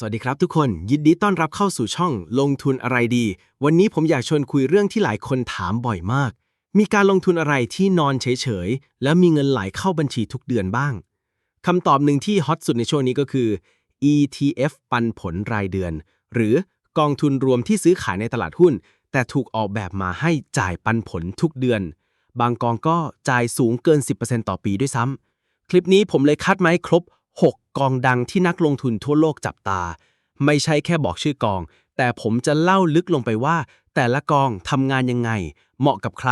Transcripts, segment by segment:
สวัสดีครับทุกคน ยินดีต้อนรับเข้าสู่ช่องลงทุนอะไรดี วันนี้ผมอยากชวนคุยเรื่องที่หลายคนถามบ่อยมาก มีการลงทุนอะไรที่นอนเฉยๆ แล้วมีเงินไหลเข้าบัญชีทุกเดือนบ้างคำตอบหนึ่งที่ฮอตสุดในช่วงนี้ก็คือ ETF ปันผลรายเดือน หรือกองทุนรวมที่ซื้อขายในตลาดหุ้น แต่ถูกออกแบบมาให้จ่ายปันผลทุกเดือน บางกองก็จ่ายสูงเกิน 10%ต่อปีด้วยซ้ำคลิปนี้ผมเลยคัดมาให้ครบ 6 กองดังที่นักลงทุนทั่วโลกจับตา ไม่ใช่แค่บอกชื่อกอง แต่ผมจะเล่าลึกลงไปว่า แต่ละกองทำงานยังไง เหมาะกับใคร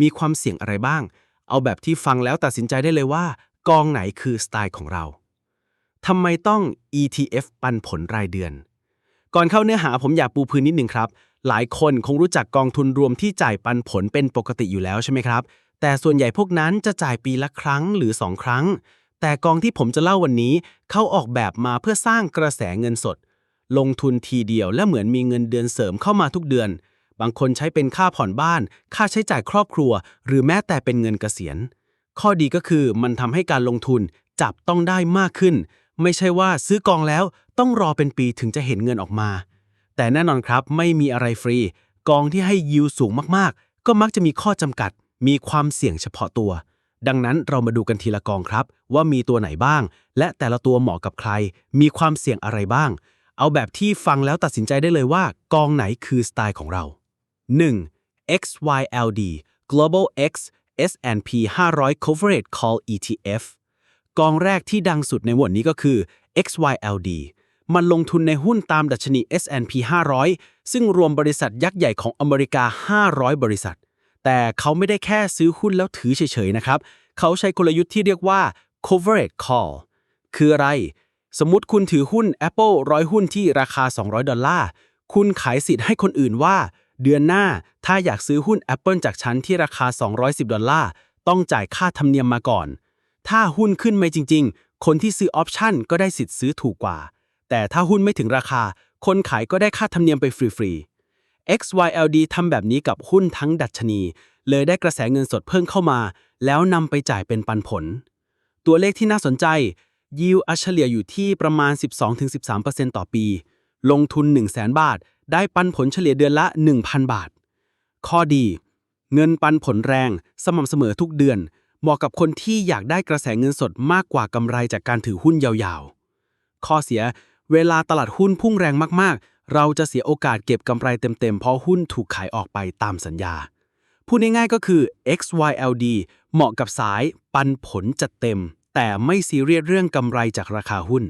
มีความเสี่ยงอะไรบ้าง เอาแบบที่ฟังแล้วตัดสินใจได้เลยว่า กองไหนคือสไตล์ของเราทำไมต้อง ETF ปันผลรายเดือน ก่อนเข้าเนื้อหาผมอยากปูพื้นนิดหนึ่งครับ หลายคนคงรู้จักกองทุนรวมที่จ่ายปันผลเป็นปกติอยู่แล้วใช่ไหมครับ แต่ส่วนใหญ่พวกนั้นจะจ่ายปีละครั้งหรือ 2 ครั้ง แต่กองที่ผมจะเล่าวันนี้เขาออกแบบมาเพื่อสร้างกระแสเงินสด ลงทุนทีเดียวและเหมือนมีเงินเดือนเสริมเข้ามาทุกเดือน บางคนใช้เป็นค่าผ่อนบ้าน ค่าใช้จ่ายครอบครัว หรือแม้แต่เป็นเงินเกษียณ ข้อดีก็คือมันทำให้การลงทุนจับต้องได้มากขึ้น ไม่ใช่ว่าซื้อกองแล้วต้องรอเป็นปีถึงจะเห็นเงินออกมา แต่แน่นอนครับไม่มีอะไรฟรี กองที่ให้ยิวสูงมากๆ ก็มักจะมีข้อจำกัด มีความเสี่ยงเฉพาะตัว ดังนั้นเรามาดูกันทีละกองครับ ว่ามีตัวไหนบ้าง และแต่ละตัวเหมาะกับใคร มีความเสี่ยงอะไรบ้าง เอาแบบที่ฟังแล้วตัดสินใจได้เลยว่า กองไหนคือสไตล์ของเรา 1. XYLD Global X S&P 500 Coverage Call ETF กองแรกที่ดังสุดในหมวดนี้ก็คือ XYLD มันลงทุนในหุ้นตามดัชนี S&P 500 ซึ่งรวมบริษัทยักษ์ใหญ่ของอเมริกา 500 บริษัท แต่เขาไม่ได้แค่ซื้อหุ้นแล้วถือเฉยๆนะครับ เขาใช้กลยุทธ์ที่เรียกว่า coverage call คืออะไร สมมติคุณถือหุ้น Apple ร้อยหุ้นที่ราคา 200 ดอลลาร์ คุณขายสิทธิ์ให้คนอื่นว่า เดือนหน้าถ้าอยากซื้อหุ้น Apple จากฉันที่ราคา 210 ดอลลาร์ ต้องจ่ายค่าธรรมเนียมมาก่อน ถ้าหุ้นขึ้นไม่จริง ๆ คนที่ซื้อออปชั่นก็ได้สิทธิ์ซื้อถูกกว่า แต่ถ้าหุ้นไม่ถึงราคา คนขายก็ได้ค่าธรรมเนียมไปฟรีๆ XYLD ทำแบบนี้กับหุ้นทั้งดัชนี เลยได้กระแสเงินสดเพิ่มเข้ามา แล้วนำไปจ่ายเป็นปันผล ตัวเลขที่น่าสนใจ ยิวอัเฉลี่ยอยู่ที่ประมาณ 12-13%ต่อปี ลงทุน 1 0 0 0 0 0 บาท ได้ปันผลเฉลี่ยเดือนละ 1,000 บาท ข้อดี เงินปันผลแรง สม่ำเสมอทุกเดือน เหมาะกับคนที่อยากได้กระแสเงินสดมากกว่ากำไรจากการถือหุ้นยาวๆ ข้อเสีย เวลาตลาดหุ้นพุ่งแรงมากๆ เราจะเสียโอกาสเก็บกำไรเต็มๆ เพราะหุ้นถูกขายออกไปตามสัญญา พูดง่ายๆก็คือ XYLD เหมาะกับสายปันผลจัดเต็ม แต่ไม่ซีเรียสเรื่องกำไรจากราคาหุ้น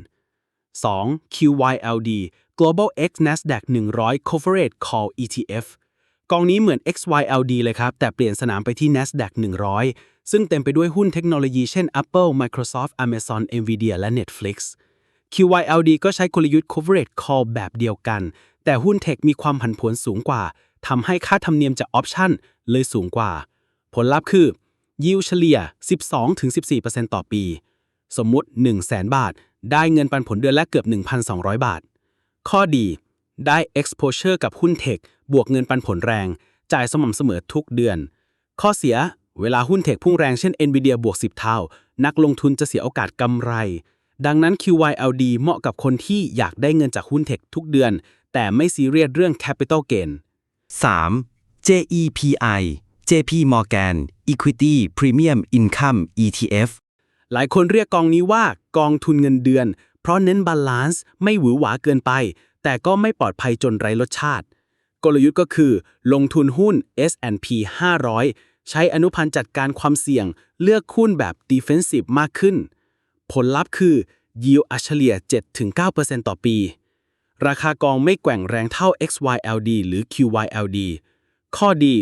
2. QYLD Global X Nasdaq 100 Coverage Call ETF กองนี้เหมือน XYLD เลยครับ แต่เปลี่ยนสนามไปที่ Nasdaq 100 ซึ่งเต็มไปด้วยหุ้นเทคโนโลยีเช่น Apple Microsoft Amazon Nvidia และ Netflix QYLD ก็ใช้กลยุทธ์ coverage call แบบเดียวกัน แต่หุ้นเทคมีความผันผวนสูงกว่าทำให้ค่าธรรมเนียมจากออปชั่นเลยสูงกว่า ผลลัพธ์คือ ยิวเฉลี่ย 12-14%ต่อปี สมมุติ 1 0 0 0 0 0 บาท ได้เงินปันผลเดือนละเกือบ 1,200 บาท ข้อดี ได้ exposure กับหุ้นเทค บวกเงินปันผลแรง จ่ายสม่ำเสมอทุกเดือน ข้อเสีย เวลาหุ้นเทคพุ่งแรงเช่น Nvidia บวก 10 เท่า นักลงทุนจะเสียโอกาสกำไร ดังนั้น QYLD เหมาะกับคนที่อยากได้เงินจากหุ้นเทคทุกเดือน แต่ไม่ซีเรียสเรื่อง capital gain 3. JEPI JP Morgan Equity Premium Income ETF หลายคนเรียกกองนี้ว่ากองทุนเงินเดือน เพราะเน้นบาลานซ์ไม่หวือหวาเกินไป แต่ก็ไม่ปลอดภัยจนไร้รสชาติ กลยุทธ์ก็คือ ลงทุนหุ้น S&P 500 ใช้อนุพันธ์จัดการความเสี่ยง เลือกหุ้นแบบ defensive มากขึ้น ผลลัพธ์คือ yield อัเฉลี่ย 7-9%ต่อปี ราคากองไม่แกว่งแรงเท่า XYLD หรือ QYLD ข้อดี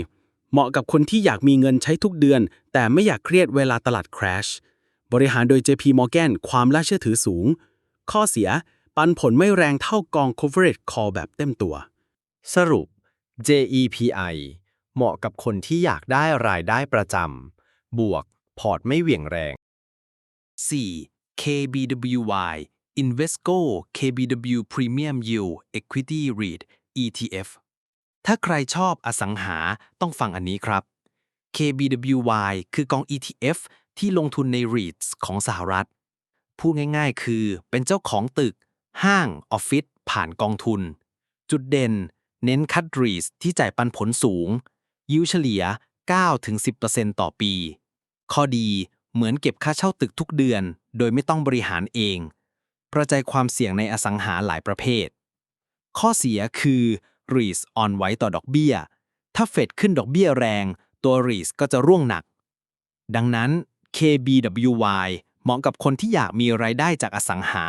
เหมาะกับคนที่อยากมีเงินใช้ทุกเดือน แต่ไม่อยากเครียดเวลาตลาด crash บริหารโดย JP Morgan ความน่าเชื่อถือสูง ข้อเสีย ปันผลไม่แรงเท่ากอง coverage call แบบเต็มตัว สรุป JEPI เหมาะกับคนที่อยากได้รายได้ประจำบวก พอร์ตไม่เหวี่ยงแรง 4. KBWY Invesco KBW Premium Yield Equity REIT ETF ถ้าใครชอบอสังหาต้องฟังอันนี้ครับ KBWY คือกอง ETF ที่ลงทุนใน REITs ของสหรัฐ พูดง่ายๆ คือเป็นเจ้าของตึก ห้าง ออฟฟิศ ผ่านกองทุน จุดเด่น เน้นคัดรีสที่จ่ายปันผลสูง ยิวเฉลี่ย 9-10%ต่อปี ข้อดี เหมือนเก็บค่าเช่าตึกทุกเดือน โดยไม่ต้องบริหารเอง กระจายความเสี่ยงในอสังหาหลายประเภท ข้อเสียคือรีสออนไว้ต่อดอกเบี้ย ถ้าเฟดขึ้นดอกเบี้ยแรง ตัวรีสก็จะร่วงหนัก ดังนั้น KBWY เหมาะกับคนที่อยากมีรายได้จากอสังหา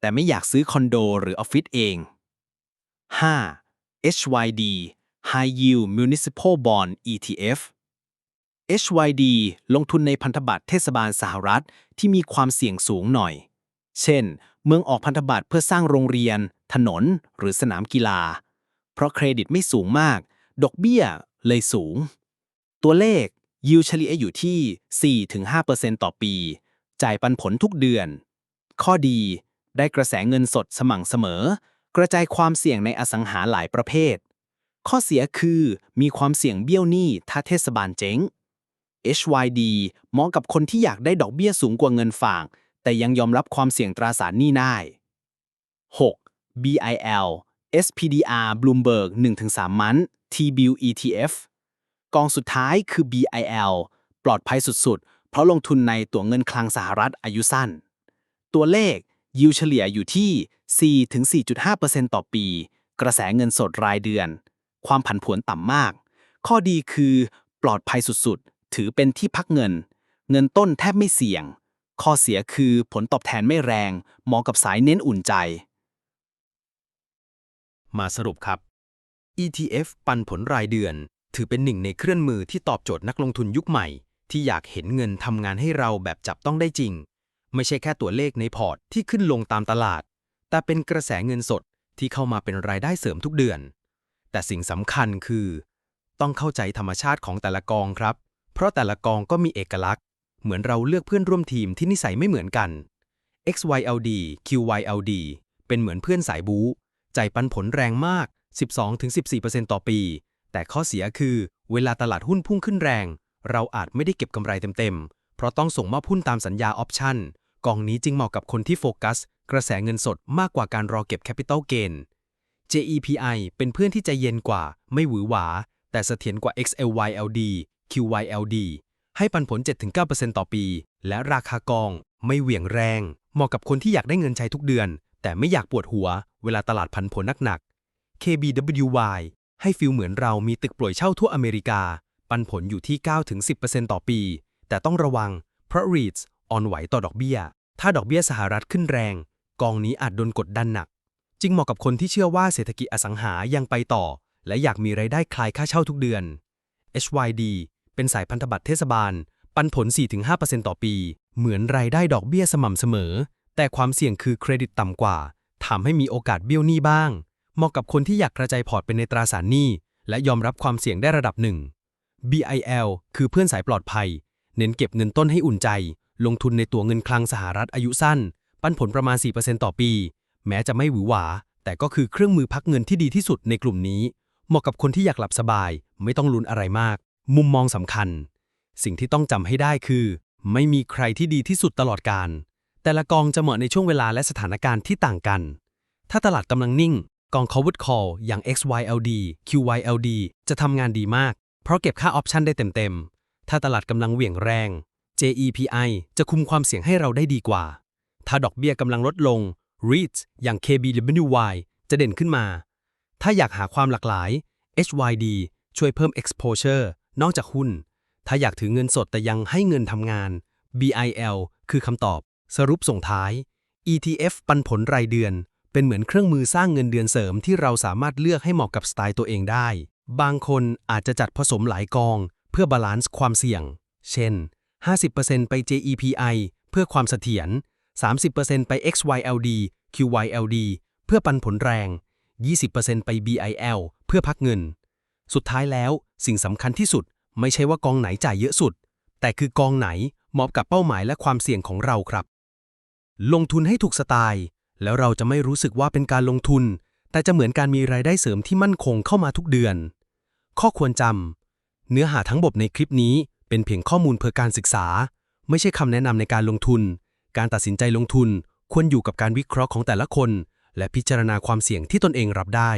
แต่ไม่อยากซื้อคอนโดหรือออฟฟิศเอง 5. HYD High Yield Municipal Bond ETF HYD ลงทุนในพันธบัตรเทศบาลสหรัฐที่มีความเสี่ยงสูงหน่อย เช่น เมืองออกพันธบัตรเพื่อสร้างโรงเรียน ถนน หรือสนามกีฬา เพราะเครดิตไม่สูงมาก ดอกเบี้ยเลยสูง ตัวเลขยิวเฉลี่ยอยู่ที่ 4-5%ต่อปี จ่ายปันผลทุกเดือน ข้อดีได้กระแสเงินสดสม่ำเสมอ กระจายความเสี่ยงในอสังหาหลายประเภท ข้อเสียคือมีความเสี่ยงเบี้ยวหนี้ถ้าเทศบาลเจ๊ง HYD เหมาะกับคนที่อยากได้ดอกเบี้ยสูงกว่าเงินฝาก แต่ยังยอมรับความเสี่ยงตราสารหนี้ได้ 6. BIL SPDR Bloomberg 1-3 มัน T-bill ETF กองสุดท้ายคือ BIL ปลอดภัยสุดๆ เพราะลงทุนในตัวเงินคลังสหรัฐอายุสั้น ตัวเลขยิวเฉลี่ยอยู่ที่ 4-4.5%ต่อปี กระแสเงินสดรายเดือน ความผันผวนต่ำมาก ข้อดีคือปลอดภัยสุดๆ ถือเป็นที่พักเงิน เงินต้นแทบไม่เสี่ยง ข้อเสียคือผลตอบแทนไม่แรง เหมาะกับสายเน้นอุ่นใจ มาสรุปครับ ETF ปันผลรายเดือน ถือเป็นหนึ่งในเครื่องมือที่ตอบโจทย์นักลงทุนยุคใหม่ ที่อยากเห็นเงินทำงานให้เราแบบจับต้องได้จริง ไม่ใช่แค่ตัวเลขในพอร์ตที่ขึ้นลงตามตลาด แต่เป็นกระแสเงินสดที่เข้ามาเป็นรายได้เสริมทุกเดือน แต่สิ่งสำคัญคือ ต้องเข้าใจธรรมชาติของแต่ละกองครับ เพราะแต่ละกองก็มีเอกลักษณ์ เหมือนเราเลือกเพื่อนร่วมทีมที่นิสัยไม่เหมือนกัน XYLD QYLD เป็นเหมือนเพื่อนสายบู๊จ่ายปันผลแรงมาก 12-14%ต่อปี แต่ข้อเสียคือเวลาตลาดหุ้นพุ่งขึ้นแรง เราอาจไม่ได้เก็บกำไรเต็มๆ เพราะต้องส่งมอบหุ้นตามสัญญาออปชั่น กองนี้จึงเหมาะกับคนที่โฟกัส กระแสเงินสดมากกว่าการรอเก็บแคปิตอลเกน JEPI เป็นเพื่อนที่ใจเย็นกว่า ไม่หวือหวา แต่เสถียรกว่า XLYLD QYLD ให้ปันผล 7-9%ต่อปี และราคากองไม่เหวี่ยงแรง เหมาะกับคนที่อยากได้เงินใช้ทุกเดือน แต่ไม่อยากปวดหัว เวลาตลาดพันผลหนักๆ KBWY ให้ฟิลเหมือนเรามีตึกปล่อยเช่าทั่วอเมริกา ปันผลอยู่ที่ 9-10%ต่อปี แต่ต้องระวัง เพราะ REITs อ่อนไหวต่อดอกเบี้ย ถ้าดอกเบี้ยสหรัฐขึ้นแรง กองนี้อาจโดนกดดันหนัก จึงเหมาะกับคนที่เชื่อว่าเศรษฐกิจอสังหายังไปต่อ และอยากมีไรายได้คลายค่าเช่าทุกเดือน HYD เป็นสายพันธบัตรเทศบาล ปันผล 4-5%ต่อปี เหมือนรายได้ดอกเบี้ยสม่ำเสมอ แต่ความเสี่ยงคือเครดิตต่ำกว่าทำให้มีโอกาสเบี้ยวหนี้บ้าง เหมาะกับคนที่อยากกระจายพอร์ตเป็นในตราสารหนี้ และยอมรับความเสี่ยงได้ระดับหนึ่ง BIL คือเพื่อนสายปลอดภัย เน้นเก็บเงินต้นให้อุ่นใจ ลงทุนในตัวเงินคลังสหรัฐอายุสั้น ปันผลประมาณ 4%ต่อปี แม้จะไม่หวือหวา แต่ก็คือเครื่องมือพักเงินที่ดีที่สุดในกลุ่มนี้ เหมาะกับคนที่อยากหลับสบาย ไม่ต้องลุ้นอะไรมาก มุมมองสำคัญ สิ่งที่ต้องจำให้ได้คือ ไม่มีใครที่ดีที่สุดตลอดการ แต่ละกองจะเหมาะในช่วงเวลาและสถานการณ์ที่ต่างกัน ถ้าตลาดกำลังนิ่ง กอง covered call อย่าง XYLD QYLD จะทำงานดีมาก เพราะเก็บค่าออปชันได้เต็มๆ ถ้าตลาดกำลังเหวี่ยงแรง JEPI จะคุมความเสี่ยงให้เราได้ดีกว่า ถ้าดอกเบี้ยกำลังลดลง REITs อย่าง KBWY จะเด่นขึ้นมา ถ้าอยากหาความหลากหลาย HYD ช่วยเพิ่ม exposure นอกจากหุ้น ถ้าอยากถือเงินสดแต่ยังให้เงินทำงาน BIL คือคำตอบ สรุปส่งท้าย ETF ปันผลรายเดือน เป็นเหมือนเครื่องมือสร้างเงินเดือนเสริมที่เราสามารถเลือกให้เหมาะกับสไตล์ตัวเองได้ บางคนอาจจะจัดผสมหลายกอง เพื่อบาลานซ์ความเสี่ยง เช่น 50%ไป JEPI เพื่อความเสถียร 30%ไป XYLD QYLD เพื่อปันผลแรง 20%ไป BIL เพื่อพักเงิน สุดท้ายแล้วสิ่งสำคัญที่สุดไม่ใช่ว่ากองไหนจ่ายเยอะสุด แต่คือกองไหนเหมาะกับเป้าหมายและความเสี่ยงของเราครับ ลงทุนให้ถูกสไตล์ แล้วเราจะไม่รู้สึกว่าเป็นการลงทุน แต่จะเหมือนการมีรายได้เสริมที่มั่นคงเข้ามาทุกเดือน ข้อควรจำเนื้อหาทั้งบทในคลิปนี้เป็นเพียงข้อมูลเพื่อการศึกษา ไม่ใช่คำแนะนำในการลงทุน การตัดสินใจลงทุนควรอยู่กับการวิเคราะห์ของแต่ละคน และพิจารณาความเสี่ยงที่ตนเองรับได้